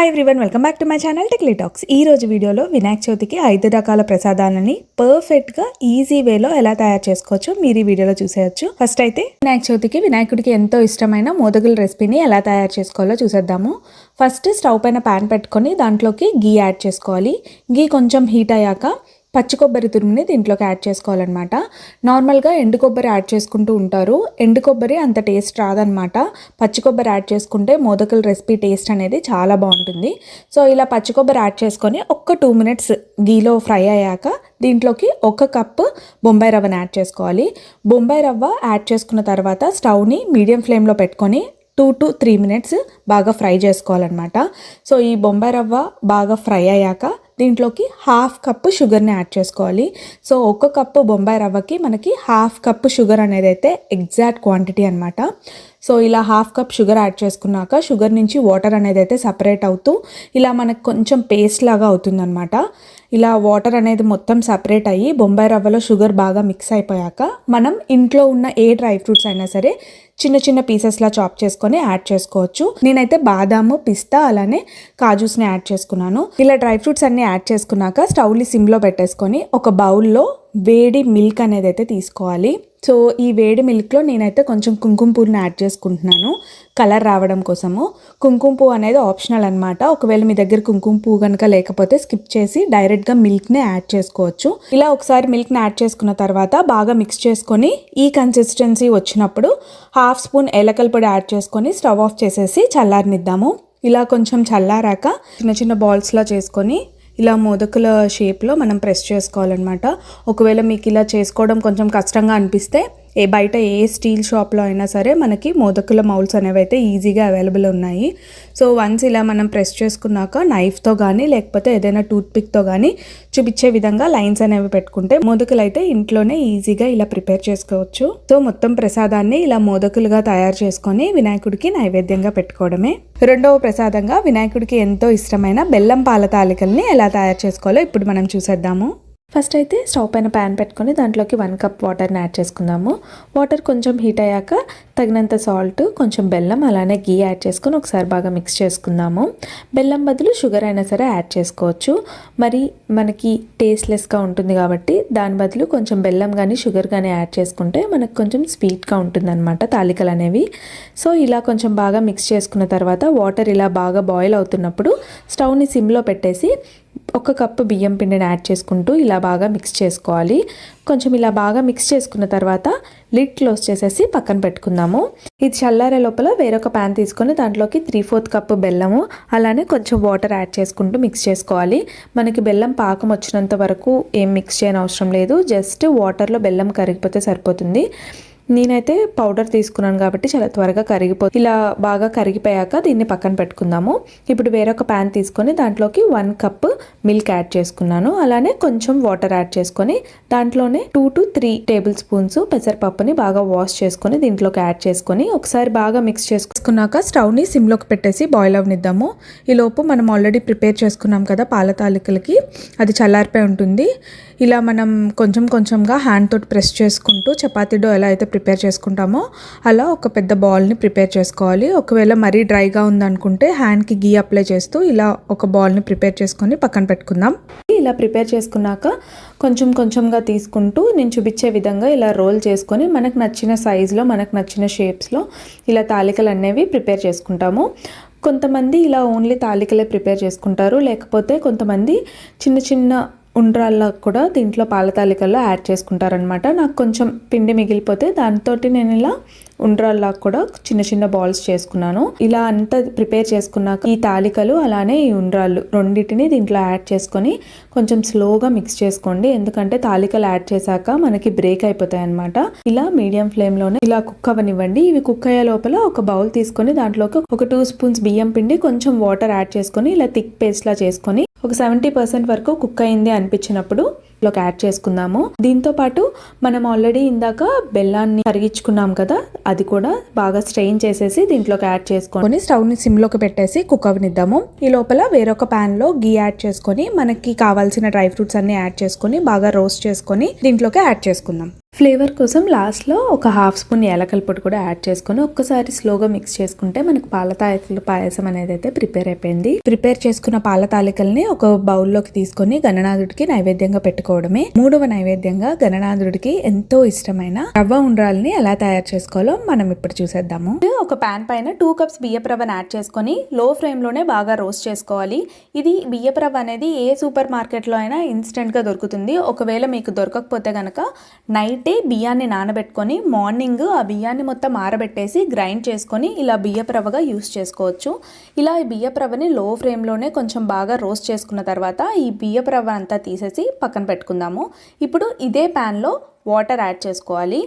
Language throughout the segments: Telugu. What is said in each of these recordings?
Hi everyone welcome back to my channel Techly Talks ఈ రోజు వీడియోలో వినాయక చవితికి ఐదు రకాల ప్రసాదాలని పర్ఫెక్ట్గా ఈజీ వేలో ఎలా తయారు చేసుకోవచ్చో మీరు ఈ వీడియోలో చూసేయచ్చు. ఫస్ట్ అయితే వినాయక చవితికి వినాయకుడికి ఎంతో ఇష్టమైన మోదగుల రెసిపీని ఎలా తయారు చేసుకోవాలో చూసేద్దాము. ఫస్ట్ స్టవ్ పైన ప్యాన్ పెట్టుకొని దాంట్లోకి గీ యాడ్ చేసుకోవాలి. గీ కొంచెం హీట్ అయ్యాక పచ్చి కొబ్బరి తురుముని దీంట్లోకి యాడ్ చేసుకోవాలన్నమాట. నార్మల్గా ఎండు కొబ్బరి యాడ్ చేసుకుంటూ ఉంటారు. ఎండు కొబ్బరి అంత టేస్ట్ రాదనమాట పచ్చి కొబ్బరి యాడ్ చేసుకుంటే మోదకల రెసిపీ టేస్ట్ అనేది చాలా బాగుంటుంది. సో ఇలా పచ్చి కొబ్బరి యాడ్ చేసుకొని ఒక్క టూ మినిట్స్ గీలో ఫ్రై అయ్యాక దీంట్లోకి ఒక కప్పు బొంబాయి రవ్వని యాడ్ చేసుకోవాలి. బొంబాయి రవ్వ యాడ్ చేసుకున్న తర్వాత స్టవ్ని మీడియం ఫ్లేమ్లో పెట్టుకొని టూ టు త్రీ మినిట్స్ బాగా ఫ్రై చేసుకోవాలన్నమాట. సో ఈ బొంబాయి రవ్వ బాగా ఫ్రై అయ్యాక దీంట్లోకి హాఫ్ కప్పు షుగర్ని యాడ్ చేసుకోవాలి. సో ఒక కప్పు బొంబాయి రవ్వకి మనకి హాఫ్ కప్పు షుగర్ అనేది అయితే ఎగ్జాక్ట్ క్వాంటిటీ అనమాట సో ఇలా హాఫ్ కప్ షుగర్ యాడ్ చేసుకున్నాక షుగర్ నుంచి వాటర్ అనేది అయితే సపరేట్ అవుతూ ఇలా మనకు కొంచెం పేస్ట్ లాగా అవుతుందన్నమాట. ఇలా వాటర్ అనేది మొత్తం సపరేట్ అయ్యి బొంబాయి రవ్వలో షుగర్ బాగా మిక్స్ అయిపోయాక మనం ఇంట్లో ఉన్న ఏ డ్రై ఫ్రూట్స్ అయినా సరే చిన్న చిన్న పీసెస్లా చాప్ చేసుకొని యాడ్ చేసుకోవచ్చు. నేనైతే బాదాము పిస్తా అలానే కాజూస్ని యాడ్ చేసుకున్నాను. ఇలా డ్రై ఫ్రూట్స్ అన్ని యాడ్ చేసుకున్నాక స్టవ్ని సిమ్లో పెట్టేసుకొని ఒక బౌల్లో వేడి మిల్క్ అనేది అయితే తీసుకోవాలి. సో ఈ వేడి మిల్క్లో నేనైతే కొంచెం కుంకుమ పువ్వుని యాడ్ చేసుకుంటున్నాను. కలర్ రావడం కోసము. కుంకుమ పువ్వు అనేది ఆప్షనల్ అనమాట ఒకవేళ మీ దగ్గర కుంకుమ పువ్వు కనుక లేకపోతే స్కిప్ చేసి డైరెక్ట్గా మిల్క్ని యాడ్ చేసుకోవచ్చు. ఇలా ఒకసారి మిల్క్ని యాడ్ చేసుకున్న తర్వాత బాగా మిక్స్ చేసుకొని ఈ కన్సిస్టెన్సీ వచ్చినప్పుడు హాఫ్ స్పూన్ ఏలకల పొడి యాడ్ చేసుకొని స్టవ్ ఆఫ్ చేసేసి చల్లారనిద్దాము. ఇలా కొంచెం చల్లారాక చిన్న చిన్న బాల్స్లా చేసుకొని ఇలా మోదకుల షేప్లో మనం ప్రెస్ చేసుకోవాలన్నమాట. ఒకవేళ మీకు ఇలా చేసుకోవడం కొంచెం కష్టంగా అనిపిస్తే ఏ బయట ఏ స్టీల్ షాప్లో అయినా సరే మనకి మోదకుల మౌల్స్ అనేవి అయితే ఈజీగా అవైలబుల్ ఉన్నాయి. సో వన్స్ ఇలా మనం ప్రెస్ చేసుకున్నాక నైఫ్తో కానీ లేకపోతే ఏదైనా టూత్పిక్తో కానీ చూపించే విధంగా లైన్స్ అనేవి పెట్టుకుంటే మోదకులు అయితే ఇంట్లోనే ఈజీగా ఇలా ప్రిపేర్ చేసుకోవచ్చు. సో మొత్తం ప్రసాదాన్ని ఇలా మోదకులుగా తయారు చేసుకొని వినాయకుడికి నైవేద్యంగా పెట్టుకోవడమే. రెండవ ప్రసాదంగా వినాయకుడికి ఎంతో ఇష్టమైన బెల్లం పాల తాలికల్ని ఎలా తయారు చేసుకోవాలో ఇప్పుడు మనం చూసేద్దాము. ఫస్ట్ అయితే స్టవ్ పైన ప్యాన్ పెట్టుకొని దాంట్లోకి వన్ కప్ వాటర్ని యాడ్ చేసుకుందాము. వాటర్ కొంచెం హీట్ అయ్యాక తగినంత సాల్ట్ కొంచెం బెల్లం అలానే గీ యాడ్ చేసుకొని ఒకసారి బాగా మిక్స్ చేసుకుందాము. బెల్లం బదులు షుగర్ అయినా సరే యాడ్ చేసుకోవచ్చు. మరి మనకి టేస్ట్లెస్గా ఉంటుంది కాబట్టి దాని బదులు కొంచెం బెల్లం కానీ షుగర్ కానీ యాడ్ చేసుకుంటే మనకు కొంచెం స్వీట్గా ఉంటుందన్నమాట తాలికలు అనేవి. సో ఇలా కొంచెం బాగా మిక్స్ చేసుకున్న తర్వాత వాటర్ ఇలా బాగా బాయిల్ అవుతున్నప్పుడు స్టవ్ని సిమ్లో పెట్టేసి ఒక కప్పు బియ్యం పిండిని యాడ్ చేసుకుంటూ ఇలా బాగా మిక్స్ చేసుకోవాలి. కొంచెం ఇలా బాగా మిక్స్ చేసుకున్న తర్వాత లిడ్ క్లోజ్ చేసేసి పక్కన పెట్టుకుందాము. ఇది చల్లారే లోపల వేరొక ప్యాన్ తీసుకొని దాంట్లోకి త్రీ ఫోర్త్ కప్పు బెల్లము అలానే కొంచెం వాటర్ యాడ్ చేసుకుంటూ మిక్స్ చేసుకోవాలి. మనకి బెల్లం పాకం వచ్చినంత వరకు ఏం మిక్స్ చేయని అవసరం లేదు జస్ట్ వాటర్లో బెల్లం కరిగిపోతే సరిపోతుంది. నేనైతే పౌడర్ తీసుకున్నాను కాబట్టి చాలా త్వరగా కరిగిపోతుంది ఇలా బాగా కరిగిపోయాక దీన్ని పక్కన పెట్టుకుందాము. ఇప్పుడు వేరొక ప్యాన్ తీసుకొని దాంట్లోకి వన్ కప్ మిల్క్ యాడ్ చేసుకున్నాను. అలానే కొంచెం వాటర్ యాడ్ చేసుకొని దాంట్లోనే two to three tablespoons పెసరపప్పుని బాగా వాష్ చేసుకొని దీంట్లోకి యాడ్ చేసుకొని ఒకసారి బాగా మిక్స్ చేసుకున్నాక స్టవ్ని సిమ్లోకి పెట్టేసి బాయిల్ అవనిద్దాము. ఈ లోపు మనం ఆల్రెడీ ప్రిపేర్ చేసుకున్నాం కదా పాల తాలికలకి. అది చల్లారిపోయి ఉంటుంది. ఇలా మనం కొంచెం కొంచెంగా హ్యాండ్ తోటి ప్రెస్ చేసుకుంటూ చపాతీ డో ఎలా అయితే ప్రిపేర్ చేసుకుంటామో అలా ఒక పెద్ద బాల్ని ప్రిపేర్ చేసుకోవాలి. ఒకవేళ మరీ డ్రైగా ఉందనుకుంటే హ్యాండ్కి గీ అప్లై చేస్తూ ఇలా ఒక బాల్ని ప్రిపేర్ చేసుకొని పక్కన పెట్టుకుందాం. ఇలా ప్రిపేర్ చేసుకున్నాక కొంచెం కొంచెంగా తీసుకుంటూ నేను చూపించే విధంగా ఇలా రోల్ చేసుకొని మనకు నచ్చిన సైజులో మనకు నచ్చిన షేప్స్లో ఇలా తాలికలు అనేవి ప్రిపేర్ చేసుకుంటాము. కొంతమంది ఇలా ఓన్లీ తాలికలే ప్రిపేర్ చేసుకుంటారు. లేకపోతే కొంతమంది చిన్న చిన్న ఉండ్రాల్లో కూడా దీంట్లో పాల తాలికల్లో యాడ్ చేసుకుంటారనమాట నాకు కొంచెం పిండి మిగిలిపోతే దాంతో నేను ఇలా ఉండ్రాల్లా కూడా చిన్న చిన్న బాల్స్ చేసుకున్నాను. ఇలా అంతా ప్రిపేర్ చేసుకున్నాక ఈ తాలికలు అలానే ఈ ఉండ్రాళ్ళు రెండింటిని దీంట్లో యాడ్ చేసుకొని కొంచెం స్లోగా మిక్స్ చేసుకోండి. ఎందుకంటే తాలికలు యాడ్ చేశాక మనకి బ్రేక్ అయిపోతాయి అనమాట ఇలా మీడియం ఫ్లేమ్లోనే ఇలా కుక్ అవ్వనివ్వండి. ఇవి కుక్ అయ్యే లోపల ఒక బౌల్ తీసుకొని దాంట్లోకి ఒక టూ స్పూన్స్ బియ్యం పిండి కొంచెం వాటర్ యాడ్ చేసుకొని ఇలా థిక్ పేస్ట్లా చేసుకొని ఒక సెవెంటీ పర్సెంట్ వరకు కుక్ అయింది అనిపించినప్పుడు లోకి యాడ్ చేసుకుందాము. దీంతో పాటు మనం ఆల్రెడీ ఇందాక బెల్లాన్ని కరిగించుకున్నాం కదా అది కూడా బాగా స్ట్రెయిన్ చేసేసి దీంట్లోకి యాడ్ చేసుకొని స్టవ్ని సిమ్లోకి పెట్టేసి కుక్ అవనిద్దాము. ఈ లోపల వేరొక ప్యాన్లో గీ యాడ్ చేసుకొని మనకి కావాల్సిన డ్రై ఫ్రూట్స్ అన్ని యాడ్ చేసుకొని బాగా రోస్ట్ చేసుకొని దీంట్లోకి యాడ్ చేసుకుందాం. ఫ్లేవర్ కోసం లాస్ట్లో ఒక హాఫ్ స్పూన్ ఏలకల పొడి కూడా యాడ్ చేసుకొని ఒక్కసారి స్లోగా మిక్స్ చేసుకుంటే మనకు పాల తాలికల పాయసం అనేది అయితే ప్రిపేర్ అయిపోయింది. ప్రిపేర్ చేసుకున్న పాల తాలికల్ని ఒక బౌల్లోకి తీసుకొని గణనాథుడికి నైవేద్యంగా పెట్టుకోవడమే. మూడవ నైవేద్యంగా గణనాథుడికి ఎంతో ఇష్టమైన రవ్వ ఉండ్రాలని ఎలా తయారు చేసుకోవాలో మనం ఇప్పుడు చూసేద్దాము. ఒక పాన్ పైన టూ కప్స్ బియ్యపు రవ్వను యాడ్ చేసుకొని లో ఫ్లేమ్లోనే బాగా రోస్ట్ చేసుకోవాలి. ఇది బియ్యపు రవ్వ అనేది ఏ సూపర్ మార్కెట్లో అయినా ఇన్స్టెంట్గా దొరుకుతుంది. ఒకవేళ మీకు దొరకకపోతే కనుక నైట్ బియ్యాన్ని నానబెట్టుకొని మార్నింగ్ ఆ బియ్యాన్ని మొత్తం ఆరబెట్టేసి గ్రైండ్ చేసుకొని ఇలా బియ్యపు రవ్వగా యూస్ చేసుకోవచ్చు. ఇలా ఈ బియ్యపు రవ్వని లో ఫ్లేమ్లోనే కొంచెం బాగా రోస్ట్ చేసుకున్న తర్వాత ఈ బియ్యపు రవ్వ అంతా తీసేసి పక్కన పెట్టుకుందాము. ఇప్పుడు ఇదే ప్యాన్లో వాటర్ యాడ్ చేసుకోవాలి.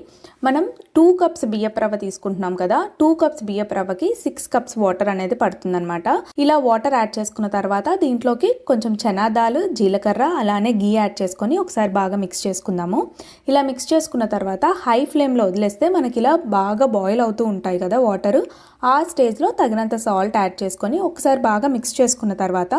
మనం టూ కప్స్ బియ్యపు రవ్వ తీసుకుంటున్నాం కదా టూ కప్స్ బియ్యపు రవ్వకి సిక్స్ కప్స్ వాటర్ అనేది పడుతుందన్నమాట. ఇలా వాటర్ యాడ్ చేసుకున్న తర్వాత దీంట్లోకి కొంచెం చనాదాలు జీలకర్ర అలానే గీ యాడ్ చేసుకొని ఒకసారి బాగా మిక్స్ చేసుకుందాము. ఇలా మిక్స్ చేసుకున్న తర్వాత హై ఫ్లేమ్లో వదిలేస్తే మనకి ఇలా బాగా బాయిల్ అవుతూ ఉంటాయి కదా వాటర్ ఆ స్టేజ్లో తగినంత సాల్ట్ యాడ్ చేసుకొని ఒకసారి బాగా మిక్స్ చేసుకున్న తర్వాత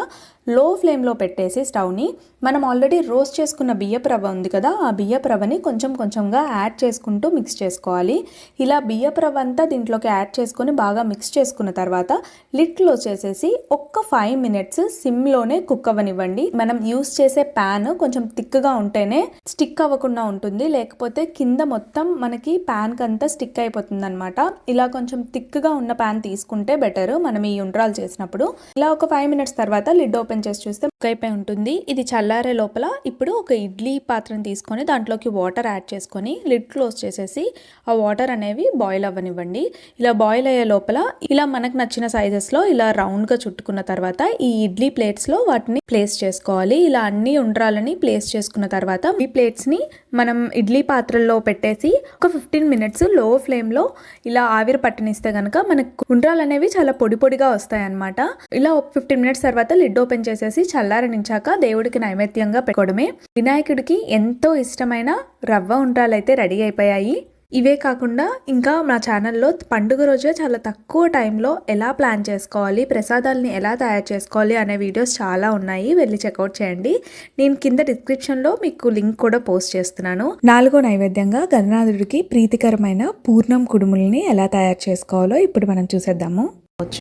లో ఫ్లేమ్లో పెట్టేసి స్టవ్ని మనం ఆల్రెడీ రోస్ట్ చేసుకున్న బియ్యపు రవ్వ ఉంది కదా ఆ బియ్యపు రవ్వని కొంచెం కొంచెంగా యాడ్ చేసుకుంటూ మిక్స్ చేసుకోవాలి. ఇలా బియ్యపు రవ్వ అంతా దీంట్లోకి యాడ్ చేసుకొని బాగా మిక్స్ చేసుకున్న తర్వాత లిట్లో వచ్చేసేసి చేసేసి ఒక్క ఫైవ్ మినిట్స్ సిమ్లోనే కుక్ అవ్వనివ్వండి. మనం యూస్ చేసే ప్యాన్ కొంచెం థిక్గా ఉంటేనే స్టిక్ అవ్వకుండా ఉంటుంది. లేకపోతే కింద మొత్తం మనకి ప్యాన్కి అంతా స్టిక్ అయిపోతుంది అనమాట ఇలా కొంచెం థిక్గా ఉన్న ప్యాన్ తీసుకుంటే బెటర్. మనం ఈ ఉండ్రాలు చేసినప్పుడు ఇలా ఒక ఫైవ్ మినిట్స్ తర్వాత లిడ్ ఓపెన్ చేసి చూస్తే కుక్ అయిపోయి ఉంటుంది. ఇది చల్లారే లోపల ఇప్పుడు ఒక ఇడ్లీ పాత్రను తీసుకొని దాంట్లోకి వాటర్ యాడ్ చేసుకొని లిడ్ క్లోజ్ చేసేసి ఆ వాటర్ అనేవి బాయిల్ అవ్వనివ్వండి. ఇలా బాయిల్ అయ్యే లోపల ఇలా మనకు నచ్చిన సైజెస్లో ఇలా రౌండ్గా చుట్టుకున్న తర్వాత ఈ ఇడ్లీ ప్లేట్స్లో వాటిని ప్లేస్ చేసుకోవాలి. ఇలా అన్ని ఉండ్రాలని ప్లేస్ చేసుకున్న తర్వాత ఈ ప్లేట్స్ని మనం ఇడ్లీ పాత్రల్లో పెట్టేసి ఒక ఫిఫ్టీన్ మినిట్స్లో ఫ్లేమ్లో ఇలా ఆవిరి పట్టనిస్తే కనుక మనకు ఉండ్రాలు అనేవి చాలా పొడి పొడిగా వస్తాయి అనమాట ఇలా ఫిఫ్టీన్ మినిట్స్ తర్వాత లిడ్ ఓపెన్ చేసేసి చల్లారనించాక దేవుడికి నైవేద్యంగా పెట్టుకోవడమే. వినాయకుడికి ఎంతో ఇష్టమైన రవ్వ ఉండ్రాలు అయితే రెడీ అయిపోయాయి. ఇవే కాకుండా ఇంకా మా ఛానల్లో పండుగ రోజే చాలా తక్కువ టైంలో ఎలా ప్లాన్ చేసుకోవాలి ప్రసాదాలని ఎలా తయారు చేసుకోవాలి అనే వీడియోస్ చాలా ఉన్నాయి. వెళ్ళి చెక్అవుట్ చేయండి. నేను కింద డిస్క్రిప్షన్లో మీకు లింక్ కూడా పోస్ట్ చేస్తున్నాను. నాలుగో నైవేద్యంగా గణనాథుడికి ప్రీతికరమైన పూర్ణం కుడుముల్ని ఎలా తయారు చేసుకోవాలో ఇప్పుడు మనం చూసేద్దాము.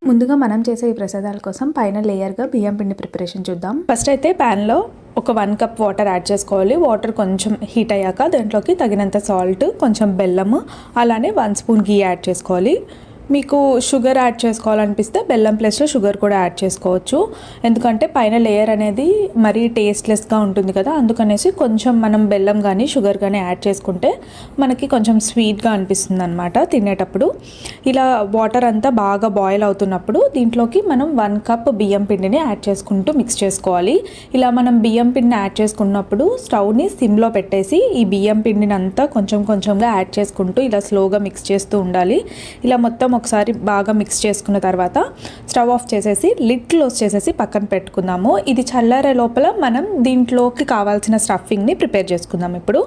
ముందుగా మనం చేసే ఈ ప్రసాదాల కోసం పైన లేయర్గా బియ్యం పిండి ప్రిపరేషన్ చూద్దాం. ఫస్ట్ అయితే ప్యాన్లో ఒక వన్ కప్ వాటర్ యాడ్ చేసుకోవాలి. వాటర్ కొంచెం హీట్ అయ్యాక దాంట్లోకి తగినంత సాల్ట్ కొంచెం బెల్లము అలానే వన్ స్పూన్ గీ యాడ్ చేసుకోవాలి. మీకు షుగర్ యాడ్ చేసుకోవాలనిపిస్తే బెల్లం ప్లేస్లో షుగర్ కూడా యాడ్ చేసుకోవచ్చు. ఎందుకంటే పైన లేయర్ అనేది మరీ టేస్ట్లెస్గా ఉంటుంది కదా అందుకనేసి కొంచెం మనం బెల్లం కానీ షుగర్ కానీ యాడ్ చేసుకుంటే మనకి కొంచెం స్వీట్గా అనిపిస్తుంది అనమాట తినేటప్పుడు. ఇలా వాటర్ అంతా బాగా బాయిల్ అవుతున్నప్పుడు దీంట్లోకి మనం వన్ కప్ బియ్యం పిండిని యాడ్ చేసుకుంటూ మిక్స్ చేసుకోవాలి. ఇలా మనం బియ్యం పిండిని యాడ్ చేసుకున్నప్పుడు స్టవ్ని సిమ్లో పెట్టేసి ఈ బియ్యం పిండిని అంతా కొంచెం కొంచెంగా యాడ్ చేసుకుంటూ ఇలా స్లోగా మిక్స్ చేస్తూ ఉండాలి. ఇలా మొత్తం ఒకసారి బాగా మిక్స్ చేసుకున్న తర్వాత స్టవ్ ఆఫ్ చేసేసి లిడ్ క్లోజ్ చేసేసి పక్కన పెట్టుకుందాము. ఇది చల్లారే లోపల మనం దీంట్లోకి కావాల్సిన స్టఫింగ్ని ప్రిపేర్ చేసుకుందాం ఇప్పుడు.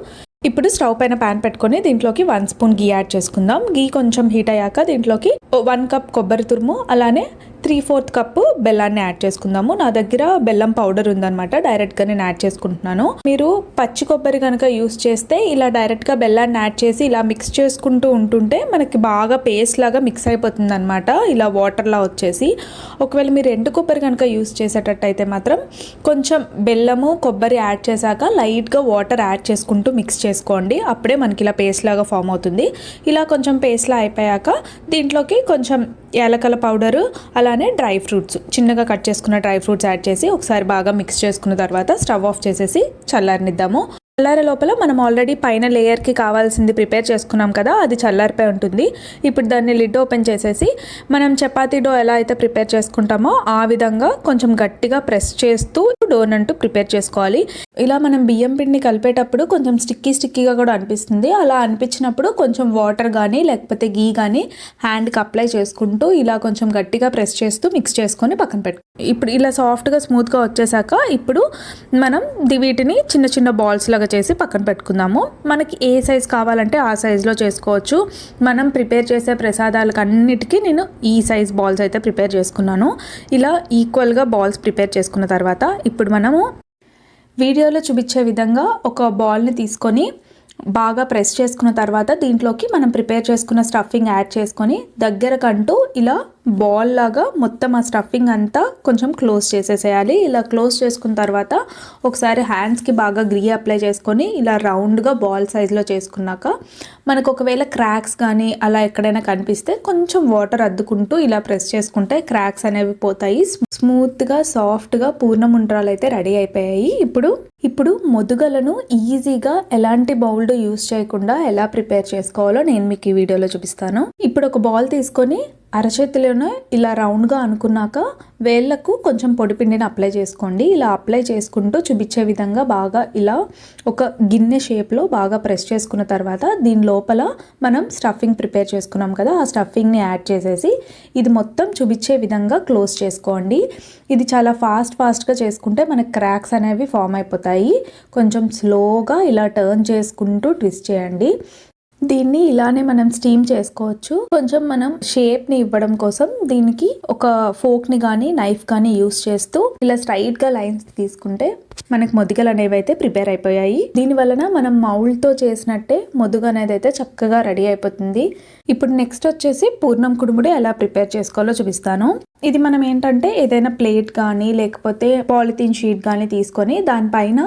ఇప్పుడు స్టవ్ పైన ప్యాన్ పెట్టుకొని దీంట్లోకి వన్ స్పూన్ గీ యాడ్ చేసుకుందాం. గీ కొంచెం హీట్ అయ్యాక దీంట్లోకి వన్ కప్ కొబ్బరి తురుము అలానే త్రీ ఫోర్త్ కప్పు బెల్లాన్ని యాడ్ చేసుకుందాము. నా దగ్గర బెల్లం పౌడర్ ఉందనమాట డైరెక్ట్గా నేను యాడ్ చేసుకుంటున్నాను. మీరు పచ్చి కొబ్బరి కనుక యూస్ చేస్తే ఇలా డైరెక్ట్గా బెల్లాన్ని యాడ్ చేసి ఇలా మిక్స్ చేసుకుంటూ ఉంటుంటే మనకి బాగా పేస్ట్ లాగా మిక్స్ అయిపోతుంది అనమాట ఇలా వాటర్లా వచ్చేసి. ఒకవేళ మీరు ఎండు కొబ్బరి కనుక యూస్ చేసేటట్టయితే మాత్రం కొంచెం బెల్లము కొబ్బరి యాడ్ చేశాక లైట్గా వాటర్ యాడ్ చేసుకుంటూ మిక్స్ వేసుకోండి అప్పుడే మనకి ఇలా పేస్ట్ లాగా ఫామ్ అవుతుంది. ఇలా కొంచెం పేస్ట్లా అయిపోయాక దీంట్లోకి కొంచెం ఏలకల పౌడరు అలానే డ్రై ఫ్రూట్స్ చిన్నగా కట్ చేసుకున్న డ్రై ఫ్రూట్స్ యాడ్ చేసి ఒకసారి బాగా మిక్స్ చేసుకున్న తర్వాత స్టవ్ ఆఫ్ చేసేసి చల్లారనిద్దాము. చల్లారే లోపల మనం ఆల్రెడీ పైన లేయర్కి కావాల్సింది ప్రిపేర్ చేసుకున్నాం కదా అది చల్లారిపోయి ఉంటుంది. ఇప్పుడు దాన్ని లిడ్ ఓపెన్ చేసేసి మనం చపాతీ డో ఎలా అయితే ప్రిపేర్ చేసుకుంటామో ఆ విధంగా కొంచెం గట్టిగా ప్రెస్ చేస్తూ డోన్ అంటూ ప్రిపేర్ చేసుకోవాలి. ఇలా మనం బియ్యం పిండిని కలిపేటప్పుడు కొంచెం స్టిక్కీ స్టిక్కీగా కూడా అనిపిస్తుంది. అలా అనిపించినప్పుడు కొంచెం వాటర్ కానీ లేకపోతే గీ కానీ హ్యాండ్కి అప్లై చేసుకుంటూ ఇలా కొంచెం గట్టిగా ప్రెస్ చేస్తూ మిక్స్ చేసుకొని పక్కన పెట్టు ఇప్పుడు ఇలా సాఫ్ట్గా స్మూత్గా వచ్చేసాక ఇప్పుడు మనం ది- వీటిని చిన్న చిన్న బాల్స్ లాగా చేసి పక్కన పెట్టుకుందాము. మనకి ఏ సైజ్ కావాలంటే ఆ సైజులో చేసుకోవచ్చు. మనం ప్రిపేర్ చేసే ప్రసాదాలకు అన్నిటికీ నేను ఈ సైజ్ బాల్స్ అయితే ప్రిపేర్ చేసుకున్నాను. ఇలా ఈక్వల్గా బాల్స్ ప్రిపేర్ చేసుకున్న తర్వాత ఇప్పుడు మనము వీడియోలో చూపించే విధంగా ఒక బాల్ని తీసుకొని బాగా ప్రెస్ చేసుకున్న తర్వాత దీంట్లోకి మనం ప్రిపేర్ చేసుకున్న స్టఫింగ్ యాడ్ చేసుకొని దగ్గరకంటూ ఇలా బాల్ లాగా మొత్తం ఆ స్టఫింగ్ అంతా కొంచెం క్లోజ్ చేసేసేయాలి. ఇలా క్లోజ్ చేసుకున్న తర్వాత ఒకసారి హ్యాండ్స్కి బాగా గ్రీ అప్లై చేసుకొని ఇలా రౌండ్గా బాల్ సైజులో చేసుకున్నాక మనకు ఒకవేళ క్రాక్స్ కానీ అలా ఎక్కడైనా కనిపిస్తే కొంచెం వాటర్ అద్దుకుంటూ ఇలా ప్రెస్ చేసుకుంటే క్రాక్స్ అనేవి పోతాయి. స్మూత్గా సాఫ్ట్గా పూర్ణం ఉండ్రాలు అయితే రెడీ అయిపోయాయి. ఇప్పుడు ఇప్పుడు మొదుగలను ఈజీగా ఎలాంటి బౌల్డ్ యూస్ చేయకుండా ఎలా ప్రిపేర్ చేసుకోవాలో నేను మీకు ఈ వీడియోలో చూపిస్తాను. ఇప్పుడు ఒక బాల్ తీసుకొని అరచేతిలోనే ఇలా రౌండ్గా అనుకున్నాక వేళ్ళకు కొంచెం పొడిపిండిని అప్లై చేసుకోండి. ఇలా అప్లై చేసుకుంటూ చూపించే విధంగా బాగా ఇలా ఒక గిన్నె షేప్లో బాగా ప్రెస్ చేసుకున్న తర్వాత దీని లోపల మనం స్టఫింగ్ ప్రిపేర్ చేసుకున్నాం కదా ఆ స్టఫింగ్ని యాడ్ చేసేసి ఇది మొత్తం చూపించే విధంగా క్లోజ్ చేసుకోండి. ఇది చాలా ఫాస్ట్ ఫాస్ట్గా చేసుకుంటే మనకి క్రాక్స్ అనేవి ఫామ్ అయిపోతాయి. కొంచెం స్లోగా ఇలా టర్న్ చేసుకుంటూ ట్విస్ట్ చేయండి. దీన్ని ఇలానే మనం స్టీమ్ చేసుకోవచ్చు. కొంచెం మనం షేప్ని ఇవ్వడం కోసం దీనికి ఒక ఫోక్ని కానీ నైఫ్ కానీ యూస్ చేస్తూ ఇలా స్ట్రైట్గా లైన్స్ తీసుకుంటే మనకు మొదిగలు అనేవి అయితే ప్రిపేర్ అయిపోయాయి. దీని వలన మనం మౌల్డ్తో చేసినట్టే మొదుగు అనేది అయితే చక్కగా రెడీ అయిపోతుంది. ఇప్పుడు నెక్స్ట్ వచ్చేసి పూర్ణం కుడుముడి ఎలా ప్రిపేర్ చేసుకోవాలో చూపిస్తాను. ఇది మనం ఏంటంటే ఏదైనా ప్లేట్ కానీ లేకపోతే పాలిథిన్ షీట్ కానీ తీసుకొని దానిపైన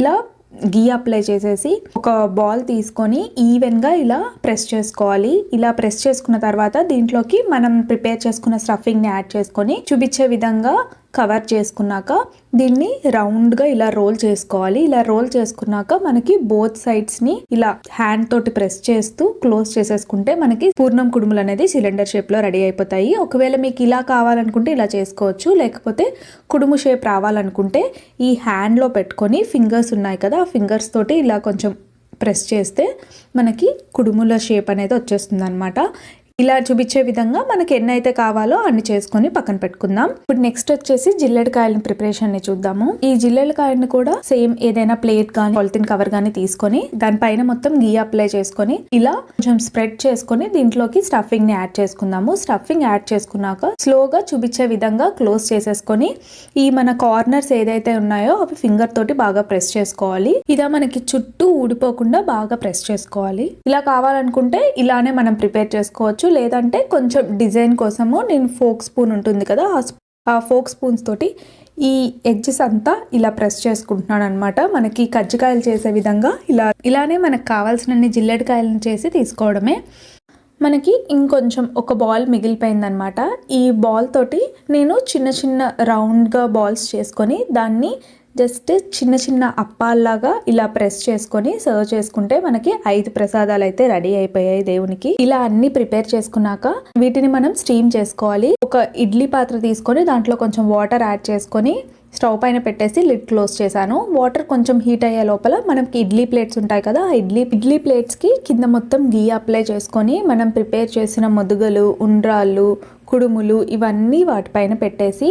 ఇలా గీ అప్లై చేసేసి ఒక బాల్ తీసుకొని ఈవెన్గా ఇలా ప్రెస్ చేసుకోవాలి. ఇలా ప్రెస్ చేసుకున్న తర్వాత దీంట్లోకి మనం ప్రిపేర్ చేసుకున్న స్టఫింగ్ని యాడ్ చేసుకొని చూపించే విధంగా కవర్ చేసుకున్నాక దీన్ని రౌండ్గా ఇలా రోల్ చేసుకోవాలి. ఇలా రోల్ చేసుకున్నాక మనకి బోత్ సైడ్స్ని ఇలా హ్యాండ్ తోటి ప్రెస్ చేస్తూ క్లోజ్ చేసేసుకుంటే మనకి పూర్ణం కుడుములు అనేది సిలిండర్ షేప్లో రెడీ అయిపోతాయి. ఒకవేళ మీకు ఇలా కావాలనుకుంటే ఇలా చేసుకోవచ్చు. లేకపోతే కుడుము షేప్ రావాలనుకుంటే ఈ హ్యాండ్లో పెట్టుకొని ఫింగర్స్ ఉన్నాయి కదా ఆ ఫింగర్స్ తోటి ఇలా కొంచెం ప్రెస్ చేస్తే మనకి కుడుముల షేప్ అనేది వచ్చేస్తుంది అనమాట ఇలా చూపించే విధంగా మనకి ఎన్నైతే కావాలో అన్ని చేసుకొని పక్కన పెట్టుకుందాం. ఇప్పుడు నెక్స్ట్ వచ్చేసి జిల్లెడకాయల ప్రిపరేషన్ని చూద్దాము. ఈ జిల్లెడకాయని కూడా సేమ్ ఏదైనా ప్లేట్ కానీ పాలిథిన్ కవర్ కానీ తీసుకొని దానిపైన మొత్తం గీ అప్లై చేసుకొని ఇలా కొంచెం స్ప్రెడ్ చేసుకొని దీంట్లోకి స్టఫింగ్ని యాడ్ చేసుకుందాము. స్టఫింగ్ యాడ్ చేసుకున్నాక స్లోగా చూపించే విధంగా క్లోజ్ చేసేసుకొని ఈ మన కార్నర్స్ ఏదైతే ఉన్నాయో అవి ఫింగర్ తోటి బాగా ప్రెస్ చేసుకోవాలి. ఇలా మనకి చుట్టూ ఊడిపోకుండా బాగా ప్రెస్ చేసుకోవాలి. ఇలా కావాలనుకుంటే ఇలానే మనం ప్రిపేర్ చేసుకోవచ్చు. లేదంటే కొంచెం డిజైన్ కోసము నేను ఫోక్ స్పూన్ ఉంటుంది కదా ఆ ఫోక్ స్పూన్స్ తోటి ఈ ఎడ్జెస్ అంతా ఇలా ప్రెస్ చేసుకుంటున్నాను అనమాట మనకి కజ్జికాయలు చేసే విధంగా ఇలా ఇలానే మనకు కావాల్సినన్ని జిల్లెడకాయలను చేసి తీసుకోవడమే. మనకి ఇంకొంచెం ఒక బాల్ మిగిలిపోయిందనమాట ఈ బాల్ తోటి నేను చిన్న చిన్న రౌండ్గా బాల్స్ చేసుకొని దాన్ని జస్ట్ చిన్న చిన్న అప్పాల్లాగా ఇలా ప్రెస్ చేసుకొని సర్వ్ చేసుకుంటే మనకి ఐదు ప్రసాదాలు అయితే రెడీ అయిపోయాయి దేవునికి. ఇలా అన్ని ప్రిపేర్ చేసుకున్నాక వీటిని మనం స్టీమ్ చేసుకోవాలి. ఒక ఇడ్లీ పాత్ర తీసుకొని దాంట్లో కొంచెం వాటర్ యాడ్ చేసుకొని స్టవ్ పైన పెట్టేసి లిడ్ క్లోజ్ చేశాను. వాటర్ కొంచెం హీట్ అయ్యే లోపల మనకి ఇడ్లీ ప్లేట్స్ ఉంటాయి కదా ఆ ఇడ్లీ ఇడ్లీ ప్లేట్స్కి కింద మొత్తం గీ అప్లై చేసుకొని మనం ప్రిపేర్ చేసిన మొదుగలు ఉండ్రాళ్ళు కుడుములు ఇవన్నీ వాటిపైన పెట్టేసి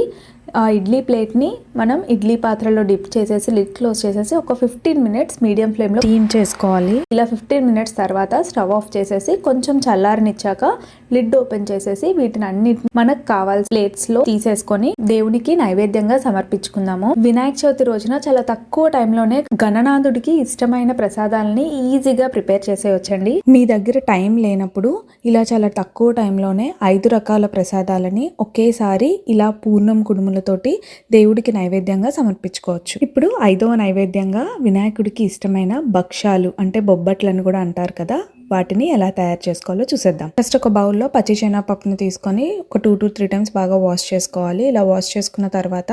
ఆ ఇడ్లీ ప్లేట్ని మనం ఇడ్లీ పాత్రలో డిప్ చేసేసి లిడ్ క్లోజ్ చేసేసి ఒక ఫిఫ్టీన్ మినిట్స్ మీడియం ఫ్లేమ్లో స్టీమ్ చేసుకోవాలి. ఇలా ఫిఫ్టీన్ మినిట్స్ తర్వాత స్టవ్ ఆఫ్ చేసేసి కొంచెం చల్లారనిచ్చాక లిడ్ ఓపెన్ చేసేసి వీటిని అన్నిటి మనకు కావాల్సిన ప్లేట్స్లో తీసేసుకొని దేవునికి నైవేద్యంగా సమర్పించుకుందాము. వినాయక చవితి రోజున చాలా తక్కువ టైంలోనే గణనాథుడికి ఇష్టమైన ప్రసాదాలని ఈజీగా ప్రిపేర్ చేసేయొచ్చండి. మీ దగ్గర టైం లేనప్పుడు ఇలా చాలా తక్కువ టైంలోనే ఐదు రకాల ప్రసాదాలని ఒకేసారి ఇలా పూర్ణం పండ్లతోటి దేవుడికి నైవేద్యంగా సమర్పించుకోవచ్చు. ఇప్పుడు ఐదవ నైవేద్యంగా వినాయకుడికి ఇష్టమైన భక్ష్యాలు అంటే బొబ్బట్లను కూడా అంటారు కదా వాటిని ఎలా తయారు చేసుకోవాలో చూసేద్దాం. ఫస్ట్ ఒక బౌల్లో పచ్చి శనగపప్పుని తీసుకొని ఒక టూ టు త్రీ టైమ్స్ బాగా వాష్ చేసుకోవాలి. ఇలా వాష్ చేసుకున్న తర్వాత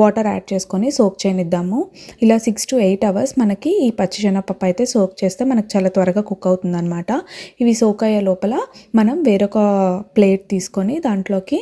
వాటర్ యాడ్ చేసుకొని సోక్ చేయనిద్దాము. ఇలా సిక్స్ టు ఎయిట్ అవర్స్ మనకి ఈ పచ్చి శనగపప్పు అయితే సోక్ చేస్తే మనకు చాలా త్వరగా కుక్ అవుతుందన్నమాట. ఇవి సోక్ అయ్యే లోపల మనం వేరొక ప్లేట్ తీసుకొని దాంట్లోకి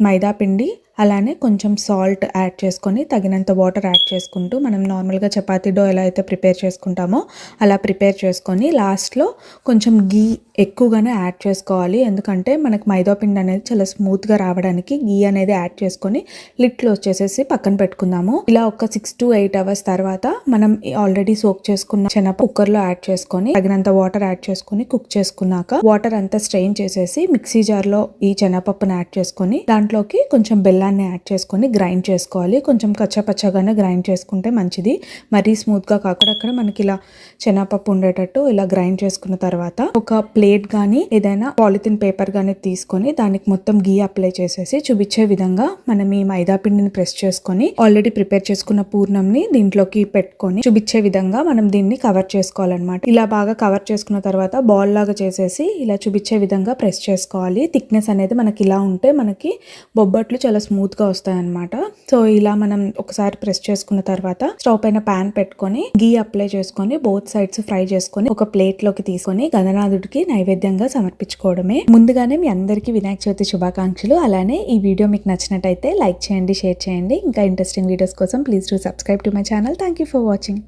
మైదా పిండి అలానే కొంచెం సాల్ట్ యాడ్ చేసుకొని తగినంత వాటర్ యాడ్ చేసుకుంటూ మనం నార్మల్గా చపాతీ డో ఎలా అయితే ప్రిపేర్ చేసుకుంటామో అలా ప్రిపేర్ చేసుకొని లాస్ట్లో కొంచెం గీ ఎక్కువగానే యాడ్ చేసుకోవాలి. ఎందుకంటే మనకు మైదా పిండి అనేది చాలా స్మూత్గా రావడానికి గీ అనేది యాడ్ చేసుకొని లిట్ క్లోజ్ చేసేసి పక్కన పెట్టుకుందాము. ఇలా ఒక సిక్స్ టు ఎయిట్ అవర్స్ తర్వాత మనం ఆల్రెడీ సోక్ చేసుకున్న శనగ కుక్కర్లో యాడ్ చేసుకొని తగినంత వాటర్ యాడ్ చేసుకొని కుక్ చేసుకున్నాక వాటర్ అంతా స్ట్రెయిన్ చేసేసి మిక్సీ జార్లో ఈ శనగపప్పును యాడ్ చేసుకొని దాంట్లోకి కొంచెం బెల్లం బెల్లాన్ని యాడ్ చేసుకొని గ్రైండ్ చేసుకోవాలి. కొంచెం కచ్చపచ్చగానే గ్రైండ్ చేసుకుంటే మంచిది. మరీ స్మూత్గా కాకడక్కడ మనకి ఇలా శనగపప్పు ఉండేటట్టు ఇలా గ్రైండ్ చేసుకున్న తర్వాత ఒక ప్లేట్ కానీ ఏదైనా పాలిథిన్ పేపర్ కానీ తీసుకొని దానికి మొత్తం గీ అప్లై చేసేసి చూపించే విధంగా మనం ఈ మైదా పిండిని ప్రెస్ చేసుకొని ఆల్రెడీ ప్రిపేర్ చేసుకున్న పూర్ణంని దీంట్లోకి పెట్టుకొని చూపించే విధంగా మనం దీన్ని కవర్ చేసుకోవాలన్నమాట. ఇలా బాగా కవర్ చేసుకున్న తర్వాత బాల్ లాగా చేసేసి ఇలా చూపించే విధంగా ప్రెస్ చేసుకోవాలి. థిక్నెస్ అనేది మనకి ఇలా ఉంటే మనకి బొబ్బట్లు చాలా స్మూత్ గా వస్తాయన్నమాట. సో ఇలా మనం ఒకసారి ప్రెస్ చేసుకున్న తర్వాత స్టవ్ పైన పాన్ పెట్టుకొని గీ అప్లై చేసుకొని బోత్ సైడ్స్ ఫ్రై చేసుకొని ఒక ప్లేట్లోకి తీసుకొని గణనాథుడికి నైవేద్యంగా సమర్పించుకోవడమే. ముందుగానే మీ అందరికీ వినాయక చవితి శుభాకాంక్షలు. అలానే ఈ వీడియో మీకు నచ్చినట్టయితే లైక్ చేయండి షేర్ చేయండి. ఇంకా ఇంట్రెస్టింగ్ వీడియోస్ కోసం please to subscribe to my channel. Thank you for watching.